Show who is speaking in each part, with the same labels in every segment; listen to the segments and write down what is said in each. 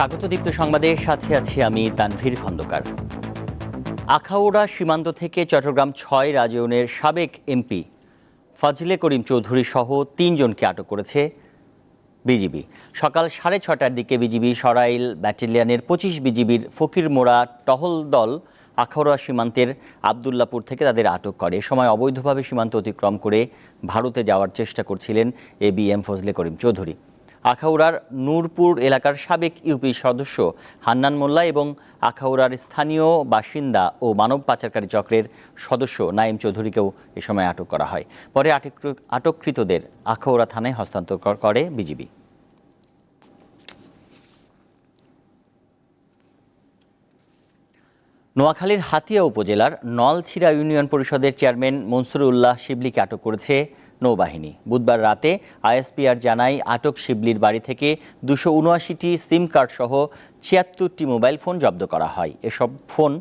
Speaker 1: স্বাগত দীপ্ত সংবাদের সাথে আছি আমি তানভীর খন্দকার। আখাউড়া সীমান্ত থেকে চট্টগ্রাম ছয় রাজউনের সাবেক এমপি ফজলে করিম চৌধুরী সহ তিনজনকে আটক করেছে বিজিবি। সকাল সাড়ে ছটার দিকে বিজিবি সরাইল ব্যাটালিয়নের পঁচিশ বিজিবির ফকির মোড়া টহল দল আখাউড়া সীমান্তের আবদুল্লাপুর থেকে তাদের আটক করে। সময় অবৈধভাবে সীমান্ত অতিক্রম করে ভারতে যাওয়ার চেষ্টা করছিলেন A B M Fazle Karim Chowdhury. আখাউড়ার Nurpur এলাকার সাবেক ইউপি সদস্য হান্নান মোল্লা এবং আখাউড়ার স্থানীয় বাসিন্দা ও মানব পাচারকারী চক্রের সদস্য নাইম চৌধুরীকেও এ সময় আটক করা হয়। পরে আটক- আটককৃতদের আখাউড়া থানায় হস্তান্তর করে বিজিবি। নোয়াখালীর হাতিয়া উপজেলার নলছিড়া ইউনিয়ন পরিষদের চেয়ারম্যান মনসুর উল্লাহ শিবলিকে আটক করেছে নৌবাহিনী। বুধবার রাতে আইএসপিআর জানায়, আটক শিবলির বাড়ি থেকে দুশো উনআশিটি সিম কার্ড সহ ছিয়াত্তরটি মোবাইল ফোন জব্দ করা হয়। এসব ফোন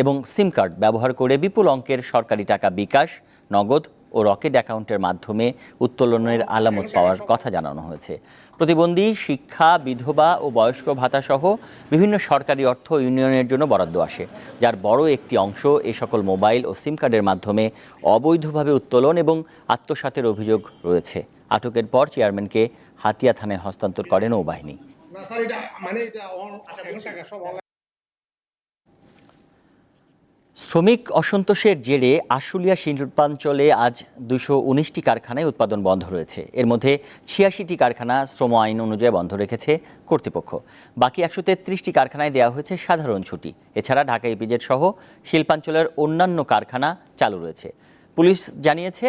Speaker 1: এবং সিম কার্ড ব্যবহার করে বিপুল অঙ্কের সরকারি টাকা বিকাশ, নগদ ও রকেট অ্যাকাউন্টের মাধ্যমে উত্তোলনের আলামত পাওয়ার কথা জানানো হয়েছে। প্রতিবন্ধী, শিক্ষা, বিধবা ও বয়স্ক ভাতা সহ বিভিন্ন সরকারি অর্থ ইউনিয়নের জন্য বরাদ্দ আসে, যার বড় একটি অংশ এ সকল মোবাইল ও সিম কার্ডের মাধ্যমে অবৈধভাবে উত্তোলন এবং আত্মসাতের অভিযোগ রয়েছে। আটকের পর চেয়ারম্যানকে হাতিয়া থানায় হস্তান্তর করে নৌবাহিনী
Speaker 2: না স্যার এটা মানে এটা অন- এখন টাকা সব online
Speaker 1: শ্রমিক অসন্তোষের জেরে আশুলিয়া শিল্পাঞ্চলে আজ দুশো উনিশটি কারখানায় উৎপাদন বন্ধ রয়েছে। এর মধ্যে ছিয়াশিটি কারখানা শ্রম আইন অনুযায়ী বন্ধ রেখেছে কর্তৃপক্ষ। বাকি একশো তেত্রিশটি কারখানায় দেওয়া হয়েছে সাধারণ ছুটি। এছাড়া ঢাকা ইপিজেড সহ শিল্পাঞ্চলের অন্যান্য কারখানা চালু রয়েছে। পুলিশ জানিয়েছে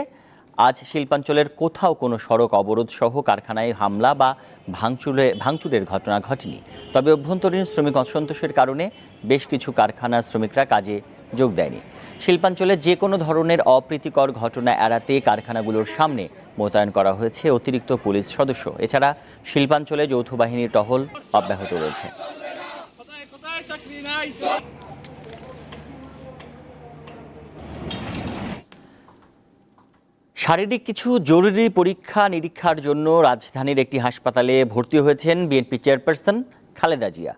Speaker 1: আজ শিল্পাঞ্চলের কোথাও কোনো সড়ক অবরোধ সহ কারখানায় হামলা বা ভাঙচুরে, ভাঙচুরের ঘটনা ঘটেনি। তবে অভ্যন্তরীণ শ্রমিক অসন্তোষের কারণে বেশ কিছু কারখানার শ্রমিকরা কাজে যোগ দেয়নি। শিল্পাঞ্চলে যে কোনো ধরনের অপ্রীতিকর ঘটনা এড়াতে কারখানাগুলোর সামনে মোতায়েন করা হয়েছে অতিরিক্ত পুলিশ সদস্য। এছাড়া শিল্পাঞ্চলে যৌথ বাহিনীর টহল অব্যাহত রয়েছে। শারীরিক কিছু জরুরি পরীক্ষা নিরীক্ষার জন্য রাজধানীর একটি হাসপাতালে ভর্তি হয়েছেন বিএনপি চেয়ারপারসন খালেদা জিয়া।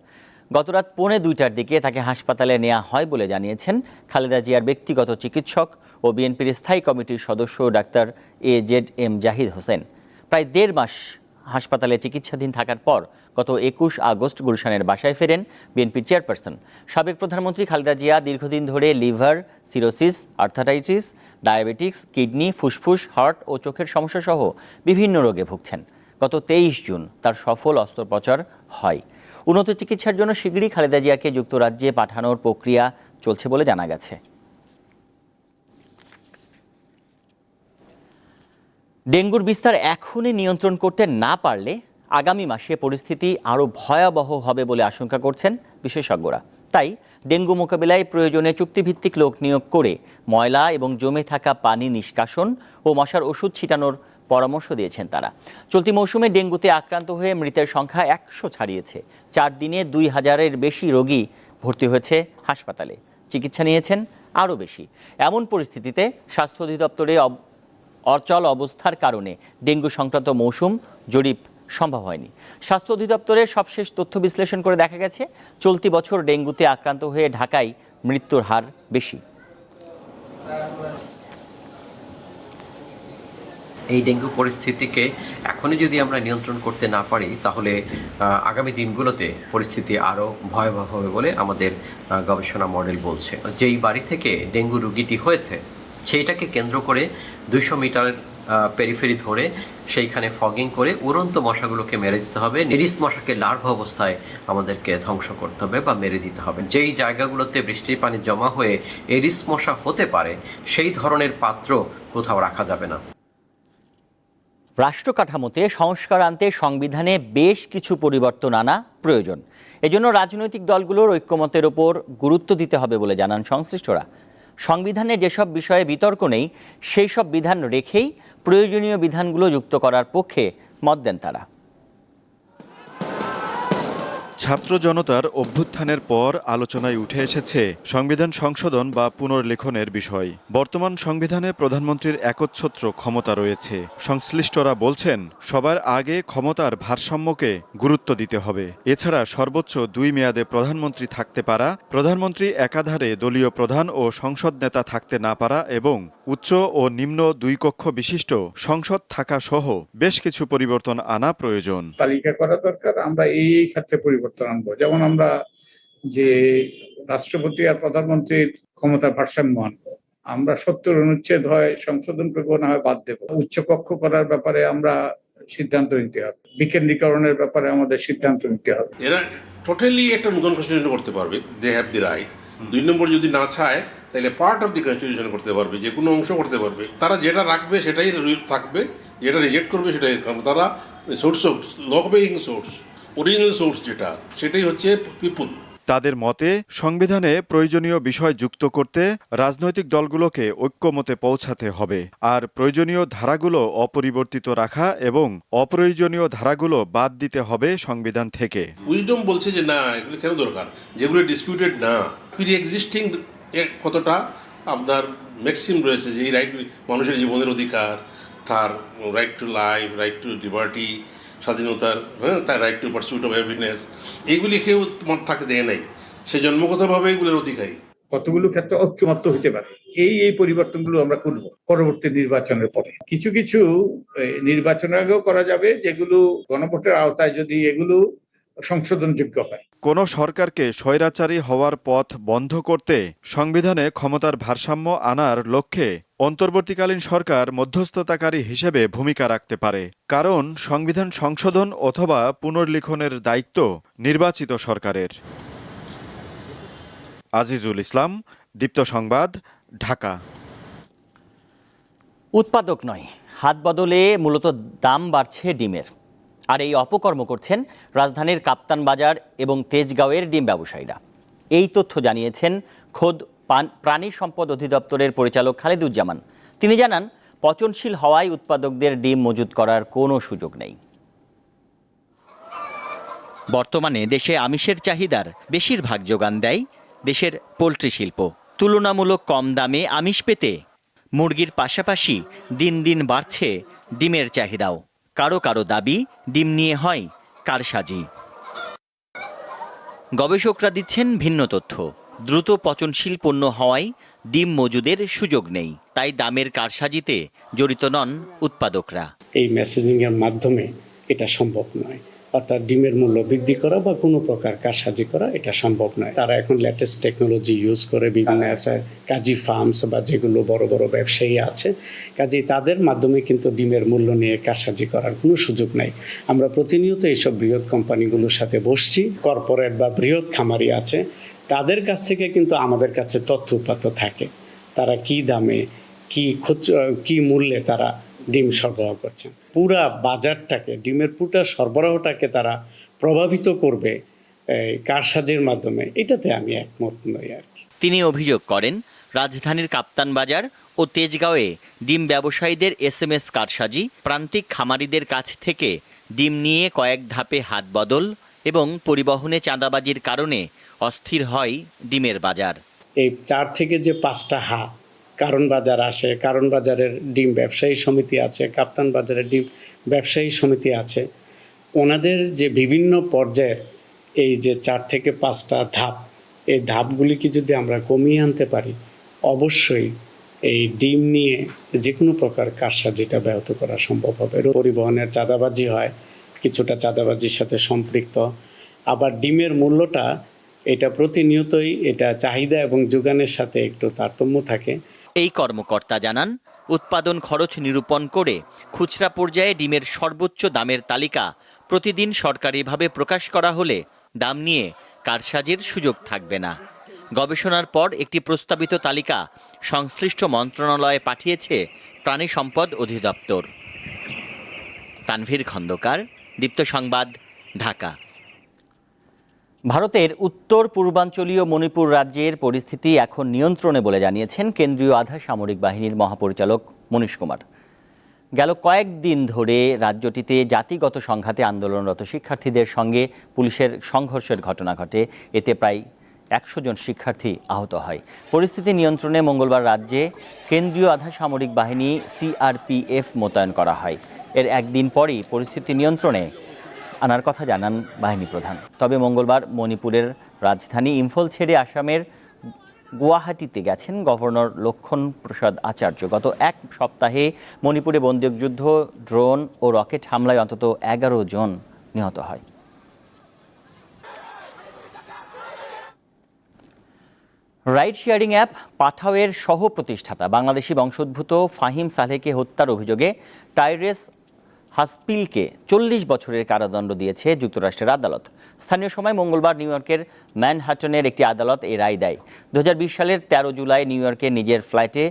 Speaker 1: গতরাত পৌনে দুইটার দিকে তাকে হাসপাতালে নেওয়া হয় বলে জানিয়েছেন খালেদা জিয়ার ব্যক্তিগত চিকিৎসক ও বিএনপির স্থায়ী কমিটির সদস্য doctor A Z M Zahid Hossain. প্রায় দেড় মাস হাসপাতালে চিকিৎসাধীন থাকার পর গত একুশ আগস্ট গুলশানের বাসায় ফেরেন বিএনপির চেয়ারপারসন। সাবেক প্রধানমন্ত্রী খালেদা জিয়া দীর্ঘদিন ধরে liver, cirrhosis, arthritis, diabetics, kidney, ফুসফুস, হার্ট ও চোখের সমস্যা সহ বিভিন্ন রোগে ভুগছেন। গত তেইশ জুন তার সফল অস্ত্রোপচার হয়। উন্নত চিকিৎসার জন্য শীঘ্রই খালেদা জিয়াকে যুক্তরাজ্যে পাঠানোর প্রক্রিয়া চলছে বলে জানা গেছে। ডেঙ্গুর বিস্তার এখনই নিয়ন্ত্রণ করতে না পারলে আগামী মাসে পরিস্থিতি আরও ভয়াবহ হবে বলে আশঙ্কা করছেন বিশেষজ্ঞরা। তাই ডেঙ্গু মোকাবিলায় প্রয়োজনে চুক্তিভিত্তিক লোক নিয়োগ করে ময়লা এবং জমে থাকা পানি নিষ্কাশন ও মশার ওষুধ ছিটানোর পরামর্শ দিয়েছেন তারা। চলতি মৌসুমে ডেঙ্গুতে আক্রান্ত হয়ে মৃতের সংখ্যা একশো ছাড়িয়েছে। চার দিনে দুই হাজারের বেশি রোগী ভর্তি হয়েছে হাসপাতালে। চিকিৎসা নিয়েছেন আরও বেশি। এমন পরিস্থিতিতে স্বাস্থ্য অধিদপ্তরে অচল অবস্থার কারণে ডেঙ্গু সংক্রান্ত মৌসুম জরিপ সম্ভব হয়নি। স্বাস্থ্য অধিদপ্তরের সবশেষ তথ্য বিশ্লেষণ করে দেখা গেছে, চলতি বছর ডেঙ্গুতে আক্রান্ত হয়ে ঢাকায় মৃত্যুর হার বেশি।
Speaker 3: এই ডেঙ্গু পরিস্থিতিকে এখনই যদি আমরা নিয়ন্ত্রণ করতে না পারি, তাহলে আগামী দিনগুলোতে পরিস্থিতি আরও ভয়াবহ হবে বলে আমাদের গবেষণা মডেল বলছে। যেই বাড়ি থেকে ডেঙ্গু রুগীটি হয়েছে সেইটাকে কেন্দ্র করে দুইশো মিটার পেরিফেরি ধরে সেইখানে ফগিং করে উড়ন্ত মশাগুলোকে মেরে দিতে হবে। নিরিস মশাকে লার্ভ অবস্থায় আমাদেরকে ধ্বংস করতে হবে বা মেরে দিতে হবে। যেই জায়গাগুলোতে বৃষ্টির পানি জমা হয়ে এরিস মশা হতে পারে, সেই ধরনের পাত্র কোথাও রাখা যাবে না।
Speaker 1: রাষ্ট্র কাঠামোতে সংস্কার আনতে সংবিধানে বেশ কিছু পরিবর্তন আনা প্রয়োজন। এজন্য রাজনৈতিক দলগুলোর ঐক্যমতের ওপর গুরুত্ব দিতে হবে বলে জানান সংশ্লিষ্টরা। সংবিধানে যেসব বিষয়ে বিতর্ক নেই, সেই সব বিধান রেখেই প্রয়োজনীয় বিধানগুলো যুক্ত করার পক্ষে মত দেন তারা।
Speaker 4: ছাত্র জনতার অভ্যুত্থানের পর আলোচনায় উঠে এসেছে সংবিধান সংশোধন বা পুনর্লেখনের বিষয়। বর্তমান সংবিধানে প্রধানমন্ত্রীর একচ্ছত্র ক্ষমতা রয়েছে। সংশ্লিষ্টরা বলছেন, সবার আগে ক্ষমতার ভারসাম্যকে গুরুত্ব দিতে হবে। এছাড়া সর্বোচ্চ দুই মেয়াদে প্রধানমন্ত্রী থাকতে পারা, প্রধানমন্ত্রী একাধারে দলীয় প্রধান ও সংসদ নেতা থাকতে না পারা এবং উচ্চ ও নিম্ন দুই কক্ষ বিশিষ্ট সংসদ থাকা সহ বেশ কিছু পরিবর্তন আনা প্রয়োজন।
Speaker 5: তালিকা করা দরকার আমরা এই এই ক্ষেত্রে পরিবর্তন আনব। যেমন আমরা যে রাষ্ট্রপতি আর প্রধানমন্ত্রীর ক্ষমতা ভারসাম্য আনব। আমরা সত্তর অনুচ্ছেদ হয় সংশোধন করব না হয় বাদ দেবো। উচ্চকক্ষ করার ব্যাপারে আমরা সিদ্ধান্ত নিতে হবে। বিকেন্দ্রীকরণের ব্যাপারে আমাদের সিদ্ধান্ত নিতে হবে।
Speaker 6: এরা টোটালি একটা নতুন কনস্টিটিউশন করতে পারবে। দে হ্যাভ দি রাইট দুই নম্বর যদি না চায় তাহলে পার্ট অফ দি কনস্টিটিউশন করতে পারবে যে কোনো অংশ করতে পারবে। তারা যেটা রাখবে সেটাই থাকবে যেটা রিজেক্ট করবে সেটাই কারণ তারা source of law making source original source যেটা সেটাই হচ্ছে পিপুল
Speaker 4: তাদের মতে সংবিধানে প্রয়োজনীয় বিষয় যুক্ত করতে রাজনৈতিক দলগুলোকে ঐক্যমতে পৌঁছাতে হবে আর প্রয়োজনীয় ধারাগুলো অপরিবর্তিত রাখা এবং অপ্রয়োজনীয় ধারাগুলো বাদ দিতে হবে সংবিধান থেকে।
Speaker 6: উইজডম বলছে যে না এগুলো কেন দরকার? যেগুলো ডিসপিউটেড না প্রি এক্সিস্টিং কতটা আপনার ম্যাক্সিম রয়েছে যে এই রাইট মানুষের জীবনের অধিকার, তার right to life right to liberty স্বাধীনতার হ্যাঁ তার right to pursuit of happiness এইগুলি কেউ তাকে দেয় নাই। সে জন্মগতভাবে এগুলোর অধিকারী।
Speaker 5: কতগুলো ক্ষেত্রে ঐক্যমত্য হতে পারে? এই এই পরিবর্তনগুলো আমরা করব পরবর্তী নির্বাচনের পরে। কিছু কিছু নির্বাচনের আগেও করা যাবে যেগুলো গণভোটের আওতায় যদি এগুলো সংশোধনযোগ্য হয়।
Speaker 4: কোনো সরকারকে স্বৈরাচারী হওয়ার পথ বন্ধ করতে সংবিধানে ক্ষমতার ভারসাম্য আনার লক্ষ্যে অন্তর্বর্তীকালীন সরকার মধ্যস্থতাকারী হিসেবে ভূমিকা রাখতে পারে। কারণ সংবিধান সংশোধন অথবা পুনর্লিখনের দায়িত্ব নির্বাচিত সরকারের। আজিজুল ইসলাম, দীপ্ত সংবাদ, ঢাকা।
Speaker 1: উৎপাদক নয়, হাত বদলে মূলত দাম বাড়ছে ডিমের। আর এই অপকর্ম করছেন রাজধানীর কাপ্তান বাজার এবং তেজগাঁওয়ের ডিম ব্যবসায়ীরা। এই তথ্য জানিয়েছেন খোদ প্রাণী সম্পদ অধিদপ্তরের পরিচালক খালেদুজ্জামান। তিনি জানান, পচনশীল হওয়ায় উৎপাদকদের ডিম মজুত করার কোনো সুযোগ নেই। বর্তমানে দেশে আমিষের চাহিদার বেশিরভাগ যোগান দেয় দেশের পোলট্রি শিল্প। তুলনামূলক কম দামে আমিষ পেতে মুরগির পাশাপাশি দিন দিন বাড়ছে ডিমের চাহিদাও। কারও কারও দাবি ডিম নিয়ে হয় কারসাজি। গবেষকরা দিচ্ছেন ভিন্ন তথ্য। দ্রুত পচনশীল পণ্য হওয়ায় ডিম মজুদের সুযোগ নেই। তাই দামের কারসাজিতে জড়িত নন উৎপাদকরা।
Speaker 7: এই মেসেজিং এর মাধ্যমে এটা সম্ভব নয়। অর্থাৎ ডিমের মূল্য বৃদ্ধি করা বা কোনো প্রকার কারসাজি করা এটা সম্ভব নয়। তারা এখন লেটেস্ট টেকনোলজি ইউজ করে বিভিন্ন আছে, কাজী ফার্মস বা যেগুলো বড় বড় ব্যবসায়ী আছে কাজেই তাদের মাধ্যমে কিন্তু ডিমের মূল্য নিয়ে কারসাজি করার কোনো সুযোগ নাই। আমরা প্রতিনিয়ত এইসব বৃহৎ কোম্পানিগুলোর সাথে বসছি কর্পোরেট বা বৃহৎ খামারি আছে তাদের কাছ থেকে কিন্তু আমাদের কাছে তথ্য উপাত্ত থাকে। তারা কি দামে কি খুচরা কি মূল্যে তারা ডিম সরবরাহ করছেন। পুরা বাজারটাকে ডিমের পুরা সরবরাহটাকে তারা প্রভাবিত করবে এই কারসাজির মাধ্যমে। এটাতে আমি একমত নই আর কি।
Speaker 1: তিনি অভিযোগ করেন রাজধানীর কাপ্তান বাজার ও তেজগাঁওয়ে ডিম ব্যবসায়ীদের এসএমএস কারসাজি প্রান্তিক খামারিদের কাছ থেকে ডিম নিয়ে কয়েক ধাপে হাত বদল এবং পরিবহনে চাঁদাবাজির কারণে অস্থির হয় ডিমের বাজার।
Speaker 7: এই চার থেকে যে পাঁচটা হাত কারণ বাজার আসে, কারণ বাজারের ডিম ব্যবসায়ী সমিতি আছে, কাপ্তান বাজারের ডিম ব্যবসায়ী সমিতি আছে। ওনাদের যে বিভিন্ন পর্যায়ের এই যে চার থেকে পাঁচটা ধাপ, এই ধাপগুলিকে যদি আমরা কমিয়ে আনতে পারি, অবশ্যই এই ডিম নিয়ে যে কোনো প্রকার কারসাজিটা ব্যাহত করা সম্ভব হবে। পরিবহনের চাঁদাবাজি হয়, কিছুটা চাঁদাবাজির সাথে সম্পৃক্ত। আবার ডিমের মূল্যটা, এটা প্রতিনিয়তই এটা চাহিদা এবং যোগানের সাথে একটু তারতম্য থাকে।
Speaker 1: এই কর্মকর্তা জানান, উৎপাদন খরচ নিরূপণ করে খুচরা পর্যায়ে ডিমের সর্বোচ্চ দামের তালিকা প্রতিদিন সরকারিভাবে প্রকাশ করা হলে দাম নিয়ে কারসাজির সুযোগ থাকবে না। গবেষণার পর একটি প্রস্তাবিত তালিকা সংশ্লিষ্ট মন্ত্রণালয়ে পাঠিয়েছে প্রাণী সম্পদ অধিদপ্তর। তানভীর খন্দকার, দীপ্ত সংবাদ, ঢাকা। ভারতের উত্তর পূর্বাঞ্চলীয় মণিপুর রাজ্যের পরিস্থিতি এখন নিয়ন্ত্রণে বলে জানিয়েছেন কেন্দ্রীয় আধা সামরিক বাহিনীর মহাপরিচালক মনীশ কুমার। গেল কয়েকদিন ধরে রাজ্যটিতে জাতিগত সংঘাতে আন্দোলনরত শিক্ষার্থীদের সঙ্গে পুলিশের সংঘর্ষের ঘটনা ঘটে। এতে প্রায় একশো জন শিক্ষার্থী আহত হয়। পরিস্থিতি নিয়ন্ত্রণে মঙ্গলবার রাজ্যে কেন্দ্রীয় আধা সামরিক বাহিনী সিআরপিএফ মোতায়েন করা হয়। এর একদিন পরই পরিস্থিতি নিয়ন্ত্রণে আনার কথা জানান বাহিনী প্রধান। তবে মঙ্গলবার মণিপুরের রাজধানী ইম্ফল ছেড়ে আসামের গুয়াহাটিতে গেছেন গভর্নর লক্ষণ প্রসাদ আচার্য। গত এক সপ্তাহে মণিপুরে বন্দুকযুদ্ধ, ড্রোন ও রকেট হামলায় অন্তত এগারো জন নিহত হয়। রাইড শেয়ারিং অ্যাপ পাঠাওয়ের সহ প্রতিষ্ঠাতা বাংলাদেশি বংশোদ্ভূত ফাহিম সালেহকে হত্যার অভিযোগে টাইরেস হাসপিলকে চল্লিশ বছরের কারাদণ্ড দিয়েছে যুক্তরাষ্ট্রের আদালত। স্থানীয় সময় মঙ্গলবার নিউ ইয়র্কের ম্যানহাটনের একটি আদালত এই রায় দেয়। দু হাজার বিশ সালের তেরো জুলাই নিউ ইয়র্কে নিজের ফ্লাইটে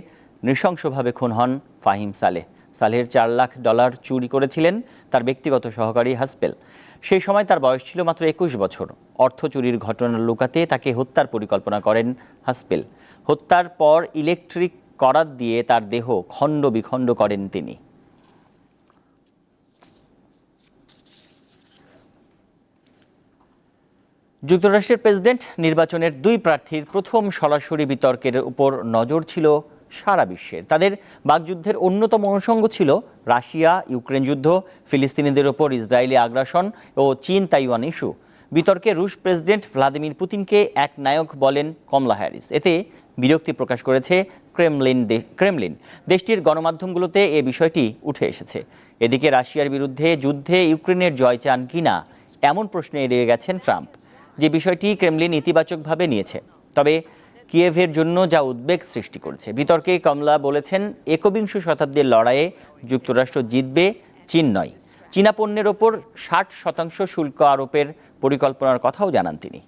Speaker 1: নৃশংসভাবে খুন হন ফাহিম সালেহ। সালেহের চার লাখ ডলার চুরি করেছিলেন তার ব্যক্তিগত সহকারী হাসপেল। সেই সময় তার বয়স ছিল মাত্র একুশ বছর। অর্থ চুরির ঘটনা লুকাতে তাকে হত্যার পরিকল্পনা করেন হাসপেল। হত্যার পর ইলেকট্রিক করাত দিয়ে তার দেহ খণ্ড বিখণ্ড করেন তিনি। যুক্তরাষ্ট্রের প্রেসিডেন্ট নির্বাচনের দুই প্রার্থীর প্রথম সরাসরি বিতর্কের উপর নজর ছিল সারা বিশ্বের। তাদের বাকযুদ্ধের অন্যতম অনুষঙ্গ ছিল রাশিয়া, ইউক্রেন যুদ্ধ, ফিলিস্তিনিদের ওপর ইসরায়েলি আগ্রাসন ও চীন তাইওয়ান ইস্যু। বিতর্কে রুশ প্রেসিডেন্ট ভ্লাদিমির পুতিনকে এক নায়ক বলেন কমলা হ্যারিস। এতে বিরক্তি প্রকাশ করেছে ক্রেমলিন ক্রেমলিন। দেশটির গণমাধ্যমগুলোতে এ বিষয়টি উঠে এসেছে। এদিকে রাশিয়ার বিরুদ্ধে যুদ্ধে ইউক্রেনের জয় চান কিনা এমন প্রশ্নে এড়িয়ে গেছেন ট্রাম্প। যে বিষয়টি ক্রেমলিন ইতিবাচকভাবে নিয়েছে। তবে কিয়েভের জন্য যা উদ্বেগ সৃষ্টি করেছে। বিতর্কে কমলা বলেছেন একবিংশ শতাব্দীর লড়াইয়ে যুক্তরাষ্ট্র জিতবে চীন নয়। চীনা পণ্যের ওপর ষাট শতাংশ শুল্ক আরোপের পরিকল্পনার কথাও জানান তিনি?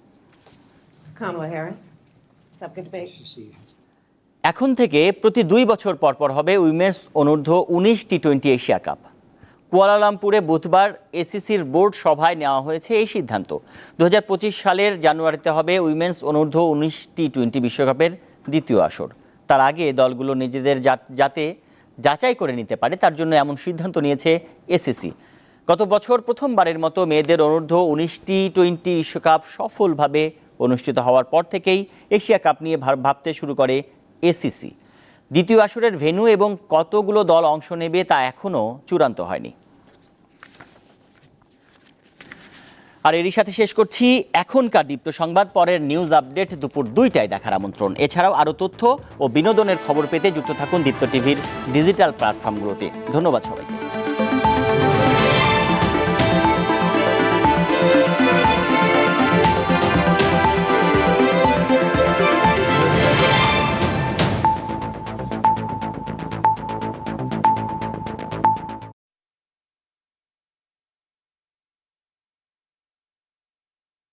Speaker 1: এখন থেকে প্রতি দুই বছর পর পর হবে উইমেন্স অনূর্ধ্ব উনিশ টি টোয়েন্টি এশিয়া কাপ। কুয়ালালামপুরে বুধবার এসিসির বোর্ড সভায় নেওয়া হয়েছে এই সিদ্ধান্ত। দু হাজার পঁচিশ সালের জানুয়ারিতে হবে উইমেন্স অনূর্ধ্ব উনিশ টি টোয়েন্টি বিশ্বকাপের দ্বিতীয় আসর। তার আগে দলগুলো নিজেদের যাতে যাচাই করে নিতে পারে, তার জন্য এমন সিদ্ধান্ত নিয়েছে এসিসি। গত বছর প্রথমবারের মতো মেয়েদের অনূর্ধ্ব উনিশ টি টোয়েন্টি বিশ্বকাপ সফলভাবে অনুষ্ঠিত হওয়ার পর থেকেই এশিয়া কাপ নিয়ে ভাব- ভাবতে শুরু করে এসিসি। দ্বিতীয় আসরের ভেন্যু এবং কতগুলো দল অংশ নেবে তা এখনও চূড়ান্ত হয়নি। আর এরই সাথে শেষ করছি এখনকার দীপ্ত সংবাদ, পরের নিউজ আপডেট দুপুর দুইটায় দেখার আমন্ত্রণ। এছাড়াও আরও তথ্য ও বিনোদনের খবর পেতে যুক্ত থাকুন দীপ্ত টিভির ডিজিটাল প্ল্যাটফর্মগুলোতে ধন্যবাদ সবাইকে।